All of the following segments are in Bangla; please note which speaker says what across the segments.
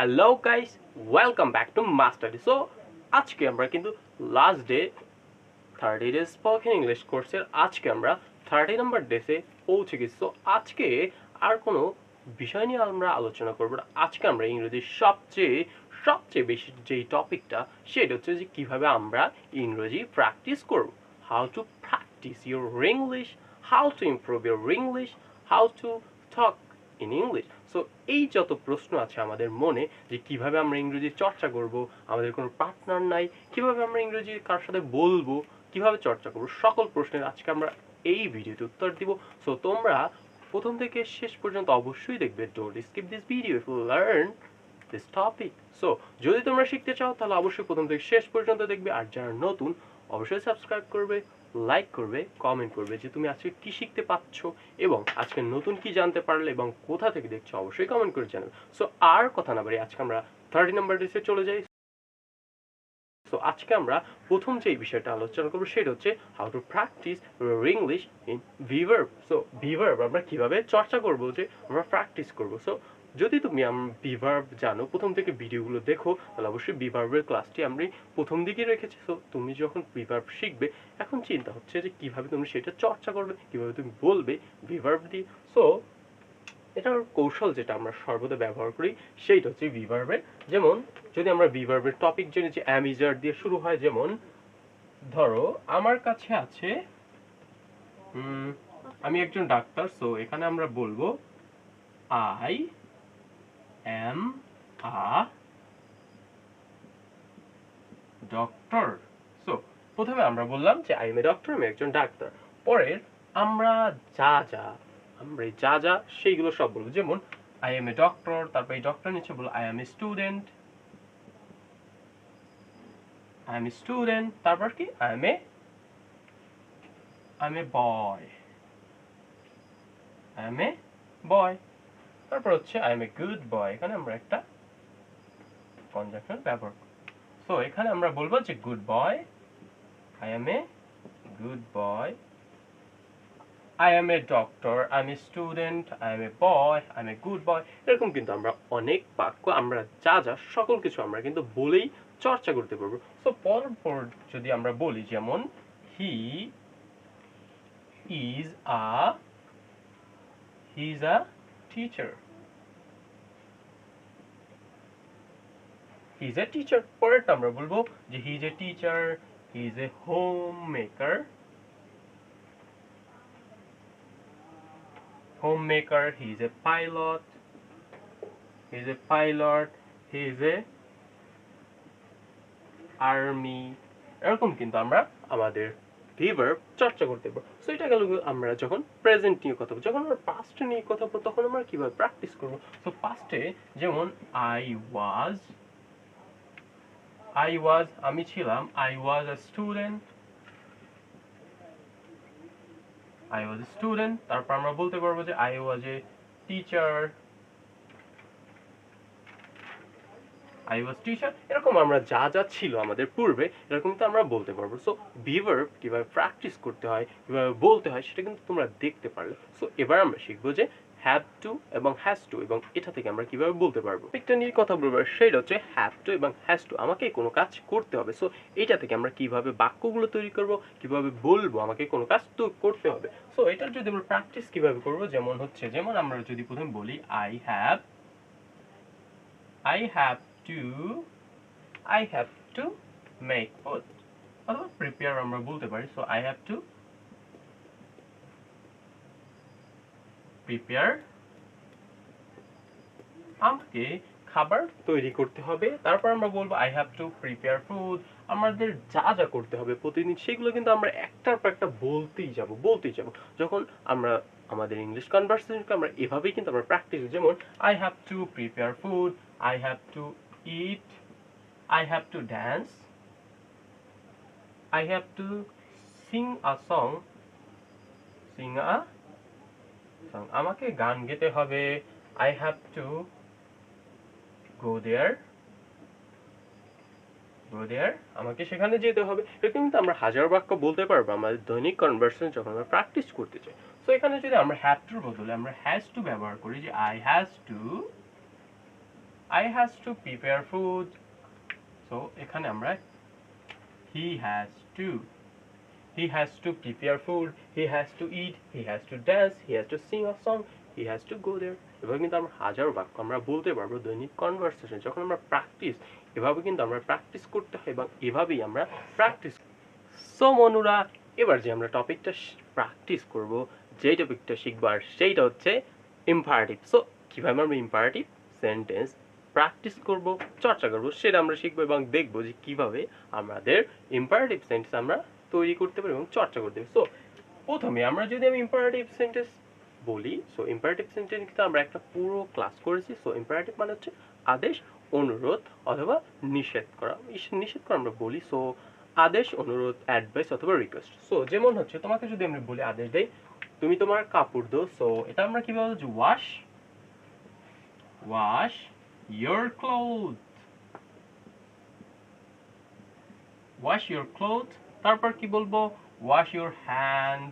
Speaker 1: Hello guys welcome back to Mastery so আজকে আমরা কিন্তু last day thirty days spoken English কোর্সের আজকে আমরা থার্টি নাম্বার ডেসে পৌঁছে গেছি। সো আজকে আর কোনো বিষয় নিয়ে আমরা আলোচনা করব না। আজকে আমরা ইংরেজির সবচেয়ে সবচেয়ে বেশি যেই টপিকটা সেটা হচ্ছে যে কীভাবে আমরা ইংরেজি প্র্যাকটিস করব। How to practice your English how to improve your English how to talk in English so এই যত প্রশ্ন আছে আমাদের মনে যে কীভাবে আমরা ইংরেজি চর্চা করব, আমাদের কোনো পার্টনার নাই, কীভাবে আমরা ইংরেজি কার সাথে বলব, কীভাবে চর্চা করব, সকল প্রশ্নের আজকে আমরা এই ভিডিওতে উত্তর দিব। সো তোমরা প্রথম থেকে শেষ পর্যন্ত অবশ্যই দেখবে। Don't skip this video if learn this topic so যদি তোমরা শিখতে চাও, তাহলে অবশ্যই প্রথম থেকে শেষ পর্যন্ত দেখবে। আর যারা নতুন, অবশ্যই সাবস্ক্রাইব করবে লাইক করবে কমেন্ট করবে যে তুমি আজকে কি শিখতে পাচ্ছ এবং আজকে নতুন কি জানতে পারলে এবং কোথা থেকে দেখছ, অবশ্যই কমেন্ট করে জানাবে। সো আর কথা না বাড়ি আজকে আমরা থার্টি নাম্বার ডেসে চলে যাই। সো আজকে আমরা প্রথম যে বিষয়টা আলোচনা করব, সেটা হচ্ছে how to practice English in verb so verb আমরা কীভাবে চর্চা করব, যে আমরা প্র্যাকটিস করব। সো যদি তুমি বিভার্ব জানো, প্রথম থেকে ভিডিওগুলো দেখো, তাহলে অবশ্যই বিভার্বের ক্লাসটি আমি প্রথম দিকে রেখেছি। সো তুমি যখন বিভার্ব শিখবে, এখন চিন্তা হচ্ছে যে কীভাবে তুমি সেটা চর্চা করবে, কীভাবে তুমি বলবে বিভার্ব দিয়ে। সো এটার কৌশল যেটা আমরা সর্বদা ব্যবহার করি, সেইটা হচ্ছে বিভার্বের যেমন, যদি আমরা বিভার্বের টপিক জেনে যে অ্যামিজার দিয়ে শুরু হয়, যেমন, ধরো, আমার কাছে আছে আমি একজন ডাক্তার সো এখানে আমরা বলব I am a doctor so প্রথমে আমরা বললাম যে আই এম এ ডক্টর আমি একজন ডাক্তার। পরের, আমরা যা যা, আমরা যা যা, সেইগুলো সব বলব। যেমন আই এম এ ডক্টর তারপর এই ডক্টর নিচে বলব I am a student I am a student তারপর কি? I am a I am a boy I am a boy তারপর হচ্ছে I am a good boy এখানে আমরা একটা কনজাংশন ব্যবহার করব সো এখানে আমরা বলব যে good boy I am a good boy I am a doctor I am a student I am a boy I am a good boy এরকম কিন্তু আমরা অনেক বাক্য, আমরা যা যা সকল কিছু আমরা কিন্তু বলেই চর্চা করতে পারব। সো পরপর যদি আমরা বলি, যেমন he is a he is a he is a teacher পরেরটা আমরা বলব যে he is a teacher he is a homemaker homemaker, he is a pilot, he is a pilot, he is a army. এরকম কিন্তু আমরা আমাদের ভিভার চর্চা করতে পারব। সো এটা গেল আমরা যখন প্রেজেন্ট নিয়ে কথা বলব, যখন আমরা পাস্ট নিয়ে কথা বলব, তখন আমরা কীভাবে প্র্যাকটিস করব? সো পাস্টে যেমন আই ওয়াজ আই ওয়াজ আমি ছিলাম I was a student I was student তারপর আমরা বলতে পারব যে I was a teacher I was teacher এরকম আমরা যা যা ছিল আমাদের পূর্বে, এরকম তো আমরা বলতে পারব। সো বিভার্ব কীভাবে প্র্যাকটিস করতে হয়, কীভাবে বলতে হয়, সেটা কিন্তু তোমরা দেখতে পারলে। সো এবার আমরা শিখব যে হ্যাভ টু এবং হ্যাজ টু এবং এটা থেকে আমরা কীভাবে বলতে পারব। একটা নিয়ে কথা বলব সেটা হচ্ছে হ্যাভ টু এবং হ্যাজ টু আমাকে কোনো কাজ করতে হবে। সো এটা থেকে আমরা কীভাবে বাক্যগুলো তৈরি করব, কীভাবে বলব, আমাকে কোনো কাজ তো করতে হবে। সো এটার যদি আমরা প্র্যাকটিস কীভাবে করব, যেমন হচ্ছে, যেমন আমরা যদি প্রথম বলি I have I have to I have to make অথবা প্রিপেয়ার আমরা বলতে পারি so I have to prepare আমাকে খাবার তৈরি করতে হবে। তারপর আমরা বলব I have to prepare food আমাদের যা যা করতে হবে প্রতিদিন, সেগুলো কিন্তু আমরা একটার পর একটা বলতেই যাব বলতেই যাব। যখন আমরা আমাদের ইংলিশ কনভারসেশনকে আমরা এভাবেই কিন্তু আমরা প্র্যাকটিস যেমন I have to prepare food I have to eat I have to dance I have to sing a song sing a song আমাকে গান গেতে হবে I have to go there go there আমাকে সেখানে যেতে হবে। এরকম কিন্তু আমরা হাজার বাক্য বলতে পারব, আমাদের দৈনিক কনভার্সেশন যখন আমরা প্র্যাকটিস করতে চাই। সো এখানে যদি আমরা হ্যাভ টুর বদলে আমরা হ্যাজ টু ব্যবহার করি যে I has to I has to prepare food so এখানে আমরা he has to he has to prepare food he has to eat he has to dance he has to sing a song he has to go there এভাবে কিন্তু আমরা হাজারো বাক্য আমরা বলতে পারব দৈনিক কনভারসেশন যখন আমরা প্র্যাকটিস এভাবে কিন্তু আমরা প্র্যাকটিস করতে হয় এবং এভাবেই আমরা প্র্যাকটিস সো মনুরা, এবার যে আমরা টপিকটা প্র্যাকটিস করব, যেই টপিকটা শিখবার, সেইটা হচ্ছে ইম্পারেটিভ সো কীভাবে আমরা ইম্পারেটিভ সেন্টেন্স প্র্যাকটিস করব, চর্চা করব, সেটা আমরা শিখব এবং দেখব যে কীভাবে আমাদের ইম্পারেটিভ সেন্টেন্স আমরা তৈরি করতে পারি এবং চর্চা করতে পারি। সো প্রথমে আমরা যদি আমি ইম্পারেটিভ সেন্টেন্স বলি সো ইম্পারেটিভ সেন্টেন্স কিন্তু আমরা একটা পুরো ক্লাস করেছি। সো ইম্পারেটিভ মানে হচ্ছে আদেশ, অনুরোধ অথবা নিষেধ করা। নিষেধ করা আমরা বলি। সো আদেশ, অনুরোধ অ্যাডভাইস অথবা রিকোয়েস্ট সো যেমন হচ্ছে, তোমাকে যদি আমি বলি আদেশ দেই, তুমি তোমার কাপড় দো সো এটা আমরা কি বলব? Wash wash your cloth wash your cloth তারপর কি বলব? Wash your hand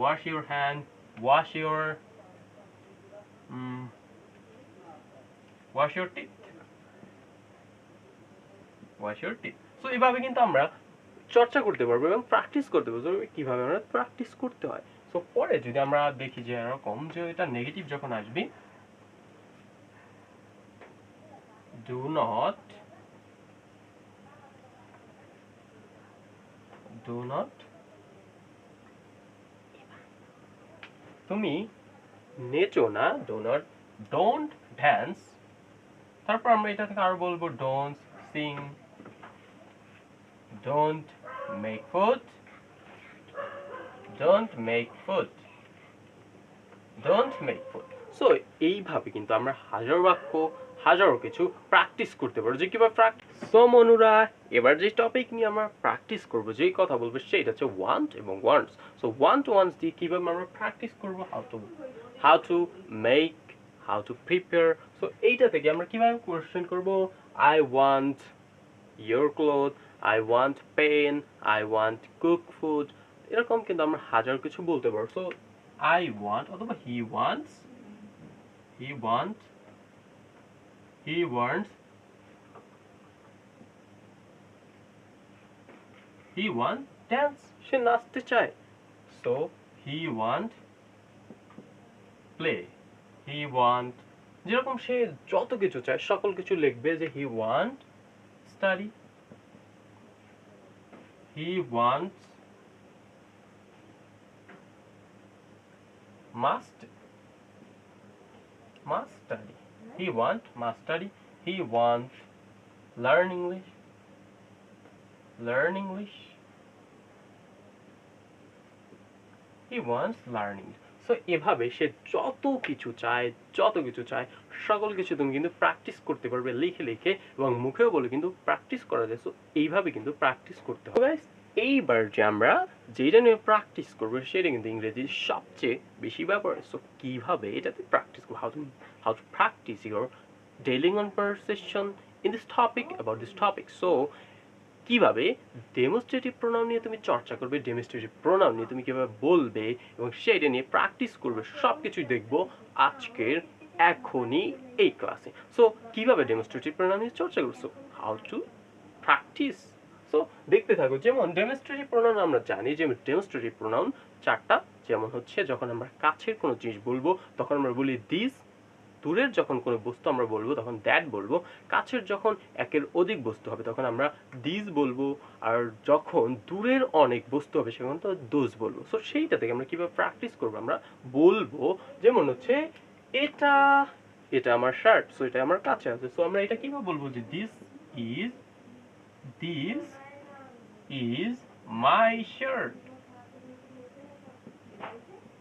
Speaker 1: wash your hand wash your wash your teeth wash your teeth so এইভাবে কিন্তু আমরা চর্চা করতে পারব এবং প্র্যাকটিস করতে পারব। কীভাবে আমরা প্র্যাকটিস করতে হয়? সো পরে যদি আমরা দেখি যে এরকম যে এটা নেগেটিভ যখন আসবে ডু নট ডু নট তুমি নেচো না ডো নট ডোন্ট ড্যান্স তারপর আমরা এটা থেকে আরও বলব don't sing don't make food don't make food don't make food so এইভাবে কিন্তু আমরা হাজার বাক্য হাজারো কিছু প্র্যাকটিস করতে পারো। যে কীভাবে প্র্যাকটিস সো মনুরা, এবার যে টপিক নিয়ে আমরা প্র্যাকটিস করব, যেই কথা বলব সেইটা হচ্ছে ওয়ান্ট এবং ওয়ান্টস সো ওয়ান্ট ওয়ান্টস দিয়ে কীভাবে আমরা প্র্যাকটিস করব? How to how to make how to prepare so এইটা থেকে আমরা কীভাবে কোয়েশ্চেন করব? I want your cloth I want pen I want cook food এরকম কিন্তু আমরা হাজার কিছু বলতে পারব। সো আই ওয়ান্ট অথবা he wants he want He wants he want dance সে নাচতে চায় so he want play he want যেরকম সে যত কিছু চায় সকল কিছু লিখবে যে he want study he wants must must study. He want study. He wants learn English. Learn English. He wants learning. So এভাবে সে যত কিছু চায়, যত কিছু চায়, সকল কিছু তুমি কিন্তু প্র্যাকটিস করতে পারবে, লিখে লিখে এবং মুখেও বলে কিন্তু প্র্যাকটিস করা যায় সো এইভাবে কিন্তু প্র্যাকটিস করতে হবে এইবার যে আমরা যেটা নিয়ে প্র্যাকটিস করব, সেটা কিন্তু ইংরেজির সবচেয়ে বেশি ব্যাপার সো কীভাবে এটাতে প্র্যাকটিস করব how to practice your dealing on perception in this topic about this topic so কীভাবে ডেমোস্ট্রেটিভ প্রোনাউন নিয়ে তুমি চর্চা করবে ডেমোস্ট্রেটিভ প্রোনাউন নিয়ে তুমি কীভাবে বলবে এবং সেটা নিয়ে প্র্যাকটিস করবে সব কিছুই দেখব আজকের এখনই এই ক্লাসে সো কীভাবে ডেমোস্ট্রেটিভ প্রোনাউন নিয়ে চর্চা করছ হাউ টু প্র্যাকটিস সো দেখতে থাকো, যেমন ডেমোস্ট্রেটিভ প্রোনাউন আমরা জানি যে ডেমোস্ট্রেটিভ প্রোনাউন চারটা, যেমন হচ্ছে যখন আমরা কাছের কোনো জিনিস বলব, তখন আমরা বলি দিস দূরের যখন কোনো বস্তু আমরা বলব, তখন দ্যাট বলব, কাছের যখন একের অধিক বস্তু হবে, তখন আমরা দিস বলব, আর যখন দূরের অনেক বস্তু হবে, সেখানে তো দোষ বলব। সো সেইটা থেকে আমরা কীভাবে প্র্যাকটিস করব, আমরা বলব, যেমন হচ্ছে, এটা এটা আমার শার্ট সো এটা আমার কাছে আছে। সো আমরা এটা কীভাবে বলব যে this is this is my shirt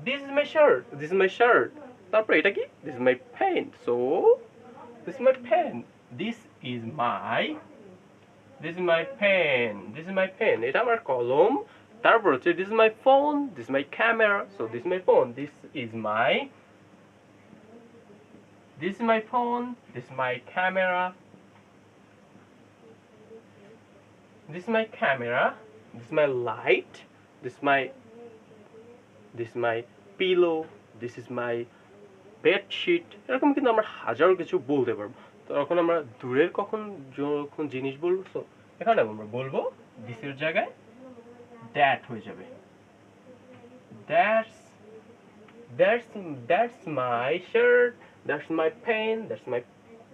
Speaker 1: this is my shirt this is my shirt তারপর এটা কি this is my pen so this is my pen this is my this is my pen this is my pen এটা আমার কলম তারপর হচ্ছে this is my phone this is my camera so this my phone this is my this is my phone this is my camera this is my camera this is my light this is my this is my pillow this is my bedsheet এরকম কিন্তু আমরা হাজারো কিছু বলতে পারব। তখন আমরা দূরের কখন যখন জিনিস বলব? তো এখানে আমরা বলব দিসের জায়গায় দ্যাট হয়ে যাবে। That's that's that's my shirt that's my pen that's my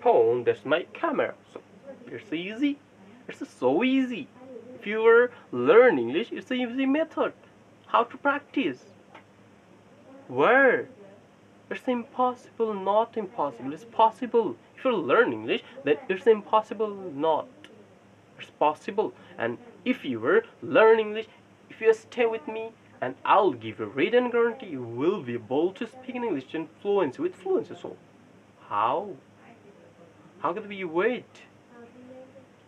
Speaker 1: phone that's my camera so it's easy it's so easy. If you are learn english, it's an easy method. How to practice. Where it's impossible not impossible. It's possible. If you learn english then it's impossible not. It's possible. And if you were learn english if you stay with me and i'll give you a written guarantee you will be able to speak in english and fluency with fluency. So how? How could we wait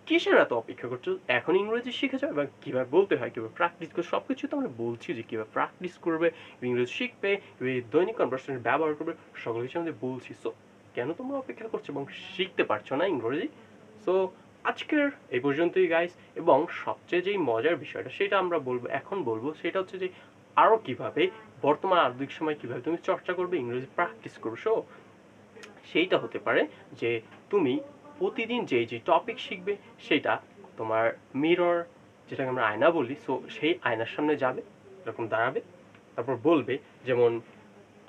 Speaker 1: কিসের এত অপেক্ষা করছ? এখন ইংরেজি শিখে যাবে এবং কীভাবে বলতে হয়, কীভাবে প্র্যাকটিস করবে সব কিছু তো আমরা বলছি যে কীভাবে প্র্যাকটিস করবে, ইংরেজি শিখবে, কীভাবে দৈনিক কনভার্সেশন ব্যবহার করবে, সকল কিছু আমাদের বলছি। সো কেন তোমরা অপেক্ষা করছ এবং শিখতে পারছ না ইংরেজি? সো আজকের এই পর্যন্তই গাইস এবং সবচেয়ে যেই মজার বিষয়টা, সেটা আমরা বলব, এখন বলব, সেটা হচ্ছে যে আরও কীভাবে, বর্তমান আধুনিক সময় কীভাবে তুমি চর্চা করবে, ইংরেজি প্র্যাকটিস করবে। সো সেইটা হতে পারে যে তুমি প্রতিদিন যে যে টপিক শিখবে, সেটা তোমার মিরর যেটাকে আমরা আয়না বলি সো সেই আয়নার সামনে যাবে, এরকম দাঁড়াবে, তারপর বলবে, যেমন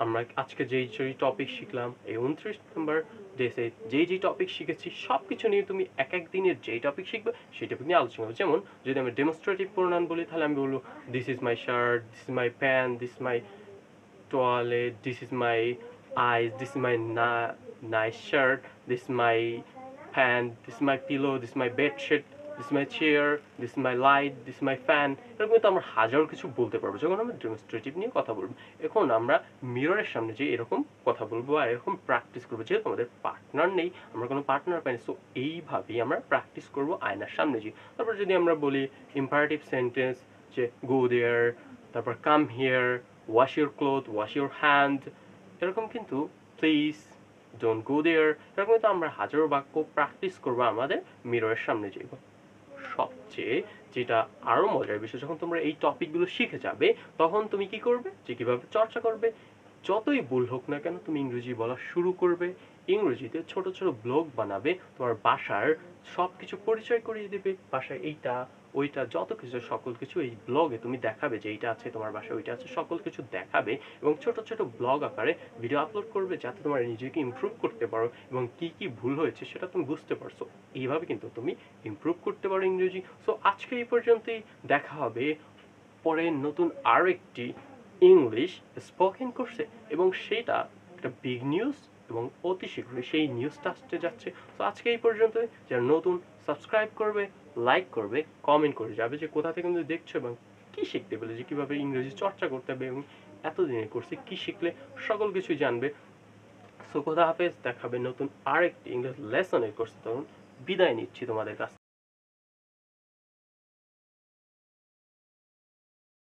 Speaker 1: আমরা আজকে যেই যেই টপিক শিখলাম, এই উনত্রিশ নম্বর ডেসে যেই যেই টপিক শিখেছি সব কিছু নিয়ে তুমি এক এক দিনের যেই টপিক শিখবে সেই টপিক নিয়ে আলোচনা করবে যেমন যদি আমি ডেমনস্ট্রেটিভ প্রোনাউন বলি, তাহলে আমি বলব this is my shirt this is my pant this my this is my eyes, this is my na- nice shirt, this is my pant this is my pillow, this is my bed sheet this is my chair, this is my light, this is my fan. এরকম কিন্তু আমরা হাজার কিছু বলতে পারব। যখন আমরা ডেমনস্ট্রেটিভ নিয়ে কথা বলব, এখন আমরা মিররের সামনে যে এরকম কথা বলব আর এরকম প্র্যাকটিস করব। যেহেতু আমাদের পার্টনার নেই, আমরা কোনো পার্টনার পাইনি সো এইভাবেই আমরা প্র্যাকটিস করব আয়নার সামনে যে তারপর যদি আমরা বলি ইম্পারেটিভ সেন্টেন্স যে গো দেয়ার তারপর come here wash your cloth wash your hand এরকম কিন্তু প্লিজ ডোন্ট গো দেয়ার এরকম কিন্তু আমরা হাজারো বাক্য প্র্যাকটিস করব আমাদের মিররের সামনে যাইব সবচেয়ে যেটা আরও মজার বিষয়, যখন তোমরা এই টপিকগুলো শিখে যাবে, তখন তুমি কি করবে? যে কীভাবে চর্চা করবে? যতই ভুল হোক না কেন, তুমি ইংরেজি বলা শুরু করবে। ইংরেজিতে ছোট ছোট ব্লগ বানাবে, তোমার বাসার সব কিছু পরিচয় করিয়ে দেবে, বাসায় এইটা, ওইটা, যত কিছু, সকল কিছু এই ব্লগে তুমি দেখাবে যে এইটা আছে, তোমার বাসায় ওইটা আছে, সকল কিছু দেখাবে এবং ছোট ছোট ব্লগ আকারে ভিডিও আপলোড করবে যাতে তোমার নিজেকে ইমপ্রুভ করতে পারো এবং কি কি ভুল হয়েছে সেটা তুমি বুঝতে পারছ। এইভাবে কিন্তু তুমি ইমপ্রুভ করতে পারো ইংরেজি। সো আজকে এই পর্যন্তই। দেখা হবে পরে নতুন আরও একটি ইংলিশ স্পোকেন করছে এবং সেটা একটা বিগ নিউজ এবং অতি শীঘ্রই সেই নিউজটা আসতে যাচ্ছে। তো আজকে এই পর্যন্ত যারা নতুন সাবস্ক্রাইব করবে লাইক করবে কমেন্ট করে যাবে যে কোথা থেকে তুমি দেখছ এবং কি শিখতে পেলে, যে কীভাবে ইংরেজি চর্চা করতে হবে এবং এতদিনে করছে কি শিখলে, সকল কিছু জানবে। সো কোথা হাফেজ, দেখাবে নতুন আরেকটি ইংলিশ লেসনের কোর্স তখন বিদায় নিচ্ছি তোমাদের কাছ